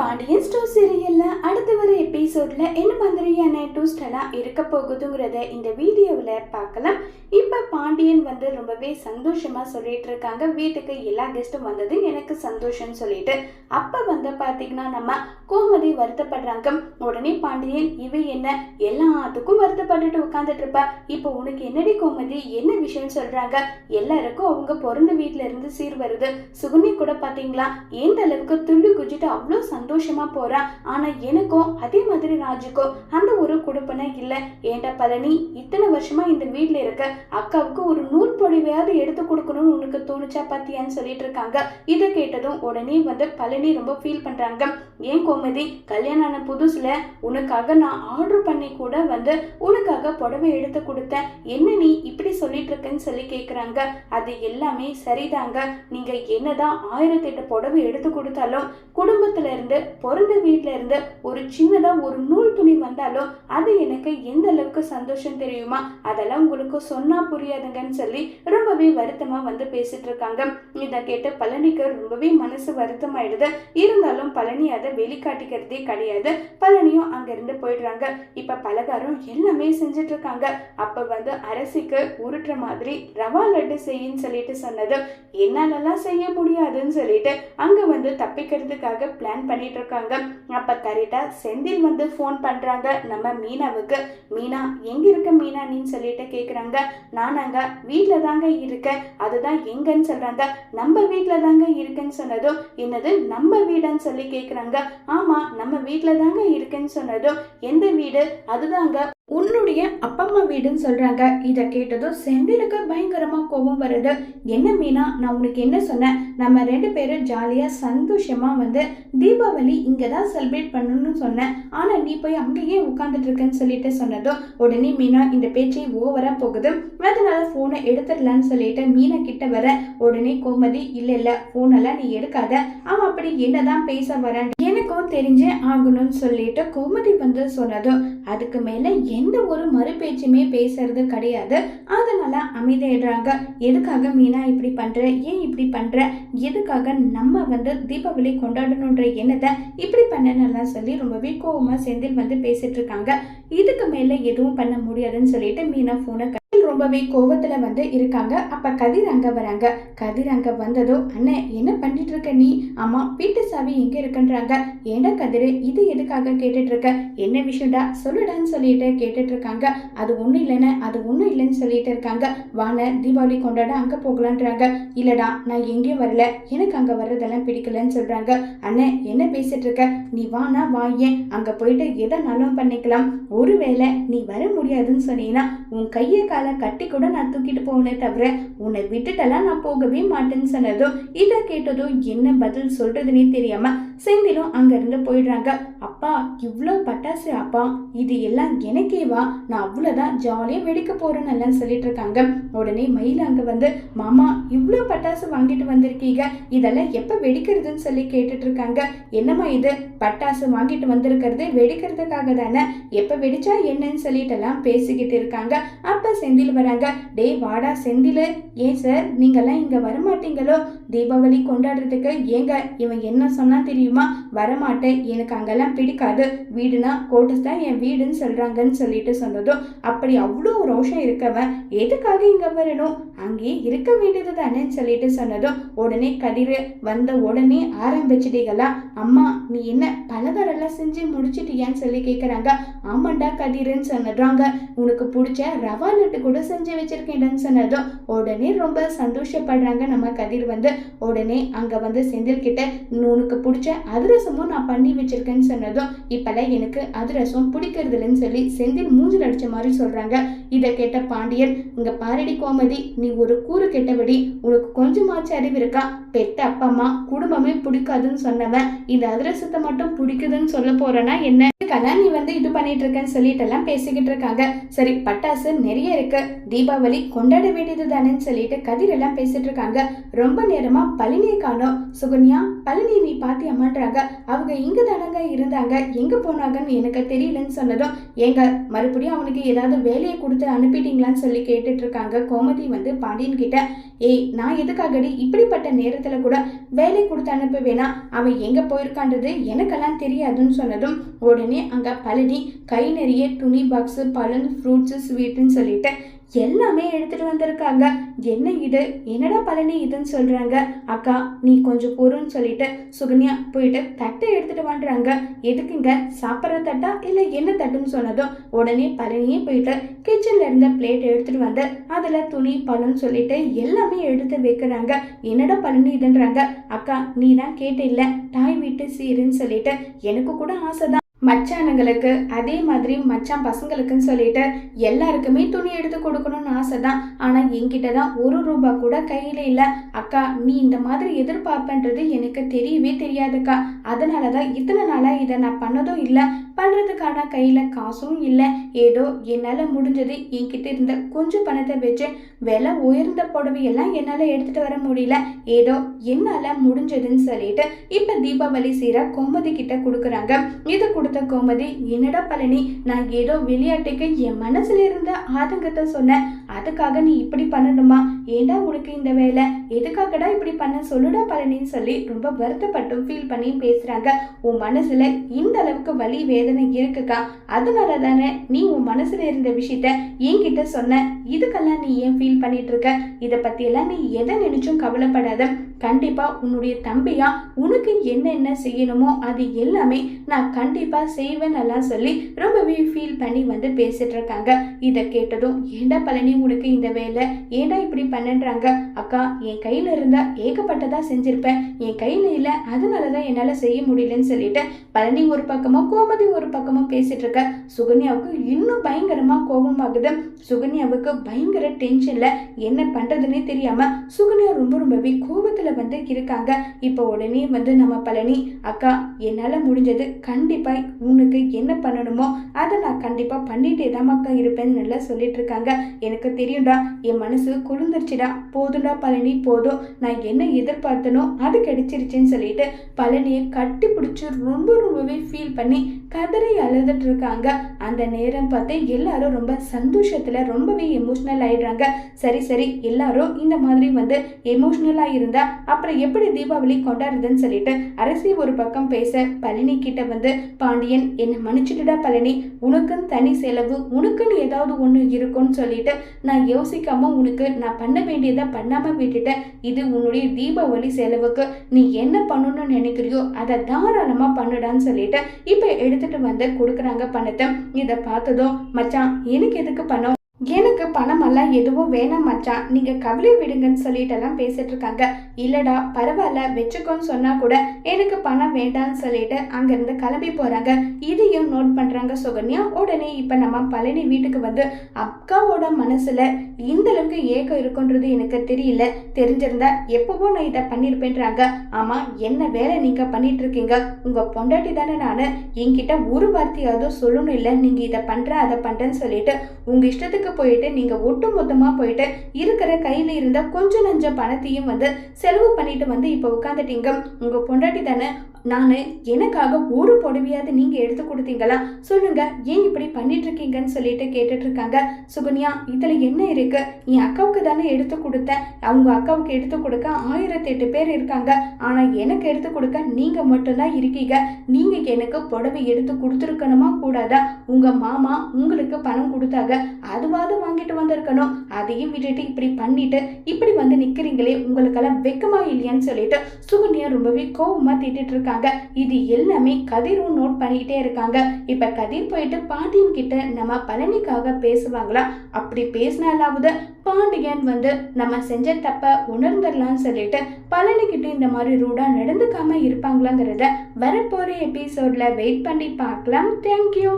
Pandian store சீரியலில் அடுத்து வர எபிசோடில் என்ன மாதிரியான ட்விஸ்ட் எல்லாம் இருக்க போகுதுங்கிறத இந்த வீடியோவில் பார்க்கலாம். இப்போ பாண்டியன் வந்து ரொம்பவே சந்தோஷமா சொல்லிட்டு இருக்காங்க. வீட்டுக்கு எல்லா கெஸ்ட்டும் வந்தது எனக்கு சந்தோஷம்னு சொல்லிட்டு. அப்போ வந்து பார்த்தீங்கன்னா நம்ம கோமதி வருத்தப்படுறாங்க. உடனே பாண்டியன் இவ என்ன? எல்லாத்துக்கும் வருத்தப்பட்டுட்டு உட்காந்துட்டு இருப்பா. இப்போ உனக்கு என்னடி கோமதி? என்ன விஷயம்னு சொல்கிறாங்க எல்லாருக்கும் அவங்க பிறந்த வீட்டில இருந்து சீர் வருது. சுகுனி கூட பார்த்தீங்களா எந்த அளவுக்கு துள்ளி குஜிட்டு அவ்வளோ சந்தோஷம் போறா. ஆனா எனக்கும் அதே மாதிரி ராஜுக்கும் அந்த ஒரு கொடுப்பனை இல்ல. ஏண்டா பழனி இத்தனை வருஷமா இந்த வீட்டில் இருக்க. அக்காவுக்கு ஒரு நூல் பொடிவையாவது எடுத்து கொடுக்கணும்னு உனக்கு தோணுச்சா பாத்தியான்னு சொல்லிட்டு இருக்காங்க. இதை கேட்டதும் உடனே வந்து பழனி ரொம்ப ஃபீல் பண்றாங்க. ஏன் கோமதி கல்யாணம் ஆன புதுசுல உனக்காக நான் ஆர்டர் பண்ணி கூட வந்து உனக்காக புடவை எடுத்து கொடுத்தேன். என்ன நீ இப்படி சொல்லிட்டு இருக்கேன்னு சொல்லி கேக்குறாங்க. அது எல்லாமே சரிதாங்க. நீங்க என்னதான் ஆயிரத்தி எட்டு புடவை எடுத்து கொடுத்தாலும் குடும்பத்துல இருந்து பிறந்த வீட்டில் இருந்து ஒரு சின்னதா ஒரு நூல் துணி வந்தாலும் அது எனக்கு எந்த அளவுக்கு சந்தோஷம் தெரியுமா? அதெல்லாம் உங்களுக்கு சொன்னா புரியாதுங்கன்னு சொல்லி ரொம்பவே வருத்தமா வந்து பேசிட்டு இருக்காங்க. இதை கேட்டு பழனிக்கு ரொம்பவே மனசு வருத்தமாயிடுது. இருந்தாலும் பழனி அதை வெளிக்காட்டிக்கிறதே கிடையாது. பழனியும் அங்கேருந்து போயிடுறாங்க. இப்ப பலகாரம் எல்லாமே செஞ்சுட்டு இருக்காங்க. அப்ப வந்து அரசிக்கு உருட்டுற மாதிரி ரவா லட்டு செய்யின்னு சொல்லிட்டு சொன்னது. என்னாலலாம் செய்ய முடியாதுன்னு சொல்லிட்டு அங்கே வந்து தப்பிக்கிறதுக்காக பிளான் பண்ணிட்டு இருக்காங்க. அப்போ கரெக்டாக செந்தில் வந்து ஃபோன் பண்ணுறாங்க நம்ம மீனாவுக்கு மீனா எங்கே இருக்க மீனா நீன்னு சொல்லிட்டு கேட்குறாங்க நானாங்க வீட்டில் தாங்க இருக்கேன். அதுதான் எங்கன்னு சொல்கிறாங்க நம்ம வீட்டில் தாங்க இருக்கேன்னு சொன்னதும் என்னது நம்ம வீடுன்னு சொல்லி கேட்குறாங்க ஆமாம் நம்ம வீட்டில் தாங்க இருக்குன்னு சொன்னதும் எந்த வீடு? அதுதாங்க உன்னுடைய அப்பா அம்மா வீடுன்னு சொல்றாங்க. இதை கேட்டதும் செந்திலுக்கு பயங்கரமா கோபம் வருது. என்ன மீனா நான் உனக்கு என்ன சொன்னேன்? நம்ம ரெண்டு பேரும் ஜாலியா சந்தோஷமா வந்து தீபாவளி இங்கே தான் செலிப்ரேட் பண்ணணும்னு சொன்னேன். ஆனா நீ போய் அங்கேயே உட்காந்துட்டு இருக்கேன்னு சொல்லிட்டு சொன்னதும் உடனே மீனா இந்த பேச்சை ஓவரா போகுது. அதனால போனை எடுத்துடலான்னு சொல்லிட்டு மீனா கிட்ட வர உடனே கோமதி இல்ல இல்ல போன் நீ எடுக்காத. அவன் அப்படி என்னதான் பேச வரேன்? எனக்கும் தெரிஞ்சே ஆகணும்னு சொல்லிட்டு கோமதி வந்து சொன்னதும் அதுக்கு மேல எந்த ஒரு மறுபேச்சுமே பேசுறது கிடையாது. அதனால அமைதியாயிடுறாங்க. எதுக்காக மீனா இப்படி பண்ற? ஏன் இப்படி பண்ற? எதுக்காக நம்ம வந்து தீபாவளி கொண்டாடணுன்ற எண்ணத்தை இப்படி பண்ணனெல்லாம் சொல்லி ரொம்பவே கோபமா செந்தில் வந்து பேசிட்டு இருக்காங்க. இதுக்கு மேல எதுவும் பண்ண முடியாதுன்னு சொல்லிட்டு மீனா போனை ரொம்பவே கோவத்துல வந்து இருக்காங்க. அப்ப கதிர் அங்க வராங்க. கதிர் அங்க வந்ததும் அண்ணன் என்ன பண்ணிட்டு இருக்க நீ? அம்மா வீட்டு சாவி எங்க இருக்குன்றாங்க. ஏண்டா கதிர் இது எதுக்காக கேட்டுட்டு இருக்க என்ன விஷயம்டா? சொல்லுடான்னு சொல்லிட்டு கேட்டுட்டு இருக்காங்க அது ஒண்ணும் இல்லைன்னு அது ஒண்ணும் இல்லைன்னு சொல்லிட்டு இருக்காங்க. வான தீபாவளி கொண்டாட அங்க போகலான்றாங்க. இல்லடா நான் எங்கேயும் வரல. எனக்கு அங்க வர்றதெல்லாம் பிடிக்கலன்னு சொல்றாங்க. அண்ணன் என்ன பேசிட்டு இருக்க நீ வானா வாயே அங்க போயிட்டு எதனாலும் பண்ணிக்கலாம். ஒருவேளை நீ வர முடியாதுன்னு சொன்னீங்கன்னா உன் கையை காலை கட்டி கூட நான் தூக்கிட்டு போனே தவிர உன்னை விட்டுட்டெல்லாம் நான் போகவே மாட்டேன்னு சொன்னதும் இதை கேட்டதும் என்ன பதில் சொல்றதுன்னே தெரியாம செந்திலும் அங்கிருந்து போயிடுறாங்க. அப்பா இவ்வளோ பட்டாசு அப்பா இது எல்லாம் எனக்கேவா? நான் அவ்வளோதான் ஜாலியாக வெடிக்க போறேன்னு எல்லாம் சொல்லிட்டு இருக்காங்க. உடனே மயில் அங்கே வந்து மாமா இவ்வளோ பட்டாசு வாங்கிட்டு வந்திருக்கீங்க. இதெல்லாம் எப்போ வெடிக்கிறதுன்னு சொல்லி கேட்டுட்டு இருக்காங்க. என்னம்மா இது? பட்டாசு வாங்கிட்டு வந்திருக்கிறது வெடிக்கிறதுக்காக தானே? எப்போ வெடிச்சா என்னன்னு சொல்லிட்டு எல்லாம் பேசிக்கிட்டு இருக்காங்க. அப்போ செந்தில் வராங்க. டேய் வாடா செந்தில். ஏன் சார் நீங்கள்லாம் இங்கே வரமாட்டீங்களோ? தீபாவளி கொண்டாடுறதுக்கு ஏங்க இவன் என்ன சொன்னா தெரியுமா? வரமாட்டேன். எனக்கு அங்கெல்லாம் பிடிக்காது. வீடுனா கோட்டஸ் தான் என் வீடுன்னு சொல்கிறாங்கன்னு சொல்லிட்டு சொன்னதும் அப்படி அவ்வளோ ரோஷம் இருக்கவன் எதுக்காக இங்கே வரணும்? அங்கேயே இருக்க வேண்டியது தானேன்னு சொல்லிட்டு சொன்னதும் உடனே கதிர் வந்த உடனே ஆரம்பிச்சிட்டீங்களா? அம்மா நீ என்ன பலகாரெல்லாம் செஞ்சு முடிச்சிட்டியான்னு சொல்லி கேட்குறாங்க ஆமாண்டா கதிர்னு சொன்னதாங்க உனக்கு பிடிச்ச ரவா லட்டு கூட செஞ்சு வச்சிருக்கேன்டான்னு சொன்னதும் உடனே ரொம்ப சந்தோஷப்படுறாங்க நம்ம கதிர் வந்து. உடனே அங்கே வந்து செந்தில் கிட்ட உனக்கு பிடிச்ச அதிரசமும் நான் பண்ணி வச்சிருக்கேன்னு சொன்னதும் இப்பெல்லாம் எனக்கு அதிரசம் பிடிக்கிறது இல்லைன்னு சொல்லி செந்தில் மூஞ்சில் அடிச்ச மாதிரி சொல்றாங்க. இதை கேட்ட பாண்டியன் இங்க பாரடி கோமதி நீ ஒரு கூறு கெட்டபடி உனக்கு கொஞ்சமாச்சும் அறிவு இருக்கா? பெத்த அப்பா அம்மா குடும்பமே பிடிக்காதுன்னு சொன்னவன் இந்த அதிரசத்தை மட்டும் பிடிக்குதுன்னு சொல்ல போறேன்னா என்ன? இதுக்கெல்லாம் நீ வந்து இது பண்ணிட்டு இருக்கேன்னு சொல்லிட்டு எல்லாம் பேசிக்கிட்டு இருக்காங்க. சரி பட்டாசு நிறைய இருக்கு. தீபாவளி கொண்டாட வேண்டியது தானேன்னு சொல்லிட்டு கதிர் எல்லாம் பேசிட்டு இருக்காங்க. ரொம்ப நேரமா பழனியை காணோம். சுகன்யா பழனி நீ பாத்தியம்மான்றாங்க அவங்க இங்க தானங்க இருந்தாங்க. எங்க போனாங்கன்னு எனக்கு தெரியலன்னு சொன்னதும் ஏங்க மறுபடியும் அவனுக்கு ஏதாவது வேலையை கொடுத்து வந்து அனுப்பிட்டீங்களான்னு சொல்லி கேட்டுட்ருக்காங்க. கோமதி வந்து பாண்டியன் கிட்ட ஏய் நான் எதுக்காகடி இப்படிப்பட்ட நேரத்தில் கூட வேலை கொடுத்து அனுப்புவேனா? அவன் எங்கே போயிருக்கான்றது எனக்கெல்லாம் தெரியாதுன்னு சொன்னதும் உடனே அங்கே பழனி கை நிறைய துணி பாக்ஸு பழம் ஃப்ரூட்ஸு ஸ்வீட்டுன்னு சொல்லிட்டு எல்லாமே எடுத்துட்டு வந்திருக்காங்க. என்ன இது? என்னடா பழனி இதுன்னு சொல்றாங்க. அக்கா நீ கொஞ்சம் பொறுன்னு சொல்லிட்டு சுகன்யா போயிட்டு தட்டை எடுத்துட்டு வந்துறாங்க எதுக்குங்க சாப்பிட்ற தட்டா இல்லை என்ன தட்டுன்னு சொன்னதும் உடனே பழனியே போயிட்டு கிச்சன்ல இருந்த பிளேட் எடுத்துட்டு வந்து அதுல துணி பழம் சொல்லிட்டு எல்லாமே எடுத்து வைக்கிறாங்க. என்னடா பழனி இதுன்றாங்க. அக்கா நீ தான் கேட்ட இல்ல தாய் வீட்டு சீருன்னு சொல்லிட்டு எனக்கு கூட ஆசைதான் மச்சானுங்களுக்கு அதே மாதிரி மச்சான் பசங்களுக்குன்னு சொல்லிட்டு எல்லாருக்குமே துணி எடுத்து கொடுக்கணும்னு ஆசை தான் ஆனால் என்கிட்ட தான் ஒரு ரூபா கூட கையில் இல்லை. அக்கா நீ இந்த மாதிரி எதிர்பார்ப்பன்றது எனக்கு தெரியவே தெரியாதுக்கா. அதனால தான் இத்தனை நாளாக இதை நான் பண்ணதும் இல்லை. பண்ணுறதுக்கான கையில் காசும் இல்லை. ஏதோ என்னால் முடிஞ்சது என்கிட்ட இருந்த கொஞ்சம் பணத்தை வச்சு விலை உயர்ந்த புடவையெல்லாம் என்னால் எடுத்துகிட்டு வர முடியல. ஏதோ என்னால் முடிஞ்சதுன்னு சொல்லிட்டு இப்போ தீபாவளி சீர கோமதி கிட்ட கொடுக்குறாங்க. இதை கொடுத்த கோமதி என்னடா பழனி நான் ஏதோ விளையாட்டுக்கு என் மனசில் இருந்த ஆதங்கத்தை சொன்னேன். அதுக்காக நீ இப்படி பண்ணணுமா? ஏண்டா உனக்கு இந்த வேலை? எதுக்காகடா இப்படி பண்ண? சொல்லுடா பழனின்னு சொல்லி ரொம்ப வருத்தப்பட்டும் ஃபீல் பண்ணி பேசுகிறாங்க உன் மனசில் இந்த அளவுக்கு வலி வேதனை இருக்குக்கா? அதனால தானே நீ உன் மனசுல இருந்த விஷயத்த என்கிட்ட சொன்ன? இதுக்கெல்லாம் நீ ஏன் ஃபீல் பண்ணிட்டு இருக்க இதை பத்தியெல்லாம் நீ எதை நினைச்சும் கவலைப்படாத. கண்டிப்பா உன்னுடைய தம்பியா உனக்கு என்னென்ன செய்யணுமோ அது எல்லாமே நான் கண்டிப்பா செய்வேன் எல்லாம் சொல்லி ரொம்பவே ஃபீல் பண்ணி வந்து பேசிட்டு இருக்காங்க இதை கேட்டதும் ஏண்டா பழனி உனக்கு இந்த வேலை? ஏண்டா இப்படி பண்ணன்றாங்க? அக்கா என் கையில இருந்தா ஏகப்பட்டதா செஞ்சிருப்பேன். என் கையில அதனால அதனாலதான் என்னால செய்ய முடியலன்னு சொல்லிட்டு பழனி ஒரு பக்கமும் கோமதி ஒரு பக்கமும் பேசிட்டு இருக்க சுகன்யாவுக்கு இன்னும் பயங்கரமா கோபமாகுது. சுகன்யாவுக்கு பயங்கர டென்ஷனில் என்ன பண்ணுறதுனே தெரியாமல் சுகன்யா ரொம்ப ரொம்பவே கோபத்தில் வந்து இருக்காங்க. இப்போ உடனே வந்து நம்ம பழனி அக்கா என்னால் முடிஞ்சது கண்டிப்பாக உனக்கு என்ன பண்ணணுமோ அதை நான் கண்டிப்பாக பண்ணிகிட்டே தான் அக்கா இருப்பேன்னு நல்லா சொல்லிட்டு இருக்காங்க. எனக்கு தெரியும்டா என் மனசு குளிர்ந்துருச்சுடா. போதும்டா பழனி போதும். நான் என்ன எதிர்பார்த்தனோ அது கிடைச்சிருச்சுன்னு சொல்லிட்டு பழனியை கட்டி பிடிச்சி ரொம்ப ரொம்பவே ஃபீல் பண்ணி கதறி அழுதுட்டு இருக்காங்க. அந்த நேரம் பார்த்து எல்லாரும் ரொம்ப சந்தோஷத்தில் ரொம்பவே எமோஷ்னல் ஆயிடுறாங்க. சரி சரி எல்லாரும் இந்த மாதிரி வந்து எமோஷ்னலாக இருந்தால் அப்புறம் எப்படி தீபாவளி கொண்டாடுறதுன்னு சொல்லிட்டு அரசி ஒரு பக்கம் பேச பழனி கிட்ட வந்து பாண்டியன் என்னை மன்னிச்சுட்டுடா பழனி. உனக்குன்னு தனி செலவு உனக்குன்னு ஏதாவது ஒன்று இருக்கும்னு சொல்லிட்டு நான் யோசிக்காம உனக்கு நான் பண்ண வேண்டியதை பண்ணாமல் விட்டுட்டேன் இது உன்னுடைய தீபாவளி செலவுக்கு. நீ என்ன பண்ணணும்னு நினைக்கிறியோ அதை தாராளமாக பண்ணுடான்னு சொல்லிட்டு இப்போ எடுத்துட்டு வந்து கொடுக்குறாங்க பணத்தை. இதை பார்த்ததும் மச்சான் எனக்கு எதுக்கு பணம் எனக்கு பணமெல்லாம் எதுவும் வேணாம் மச்சான். நீங்க கவலை விடுங்கன்னு சொல்லிட்டெல்லாம் பேசிட்டு இருக்காங்க இல்லடா பரவாயில்ல வச்சுக்கோன்னு சொன்னா கூட எனக்கு பணம் வேண்டாம்னு சொல்லிட்டு அங்கிருந்து கிளம்பி போறாங்க. இதையும் நோட் பண்றாங்க சுகன்யா. உடனே இப்ப நம்ம பழனி வீட்டுக்கு வந்து அக்காவோட மனசுல இந்த அளவுக்கு ஏக்கம் இருக்குன்றது எனக்கு தெரியல. தெரிஞ்சிருந்தா எப்பவோ நான் இதை பண்ணிருப்பேன்றாங்க. ஆமா என்ன வேலை நீங்க பண்ணிட்டு இருக்கீங்க உங்க பொண்டாட்டி தானே நானு. என்கிட்ட ஒரு வார்த்தையாவது சொல்லணும் இல்லை. நீங்க இதை பண்ற அதை பண்றேன்னு சொல்லிட்டு உங்க இஷ்டத்துக்கு போயிட்டு நீங்க ஒட்டு மொத்தமா போயிட்டு இருக்கிற கையில இருந்த கொஞ்சம் நஞ்ச பணத்தையும் வந்து செலவு பண்ணிட்டு வந்து இப்போ உட்காந்துட்டீங்க உங்க பொண்டாட்டி தானே நான் எனக்காக ஒரு புடவையாவது நீங்கள் எடுத்து கொடுத்தீங்களா? சொல்லுங்க ஏன் இப்படி பண்ணிட்டு இருக்கீங்கன்னு சொல்லிட்டு கேட்டுட்டு இருக்காங்க சுகன்யா இதில் என்ன இருக்கு? என் அக்காவுக்கு தானே எடுத்து கொடுத்தேன். அவங்க அக்காவுக்கு எடுத்து கொடுக்க ஆயிரத்தி எட்டு பேர் இருக்காங்க. ஆனால் எனக்கு எடுத்து கொடுக்க நீங்கள் மட்டும்தான் இருக்கீங்க. நீங்கள் எனக்கு புடவை எடுத்து கொடுத்துருக்கணுமா? கூடாதா? உங்கள் மாமா உங்களுக்கு பணம் கொடுத்தாங்க. அதுவாவது வாங்கிட்டு வந்திருக்கணும். அதையும் விட்டுட்டு இப்படி பண்ணிட்டு இப்படி வந்து நிற்கிறீங்களே உங்களுக்கெல்லாம் வெக்கமா இல்லையான்னு சொல்லிட்டு சுகன்யா ரொம்பவே கோபமாக திட்டிட்டு இருக்காங்க இது எல்லாமே கதிரும் நோட் பண்ணிக்கிட்டே இருக்காங்க. இப்ப கதிர் போயிட்டு பாண்டியன் கிட்ட நம்ம பழனிக்காக பேசுவாங்களா? அப்படி பேசினாலாவது பாண்டியன் வந்து நம்ம செஞ்ச தப்ப உணர்ந்துடலாம்னு சொல்லிட்டு பழனி கிட்ட இந்த மாதிரி ரூடா நடந்துக்காம இருப்பாங்களாங்கிறத வரப்போற எபிசோட்ல வெயிட் பண்ணி பார்க்கலாம். தேங்க்யூ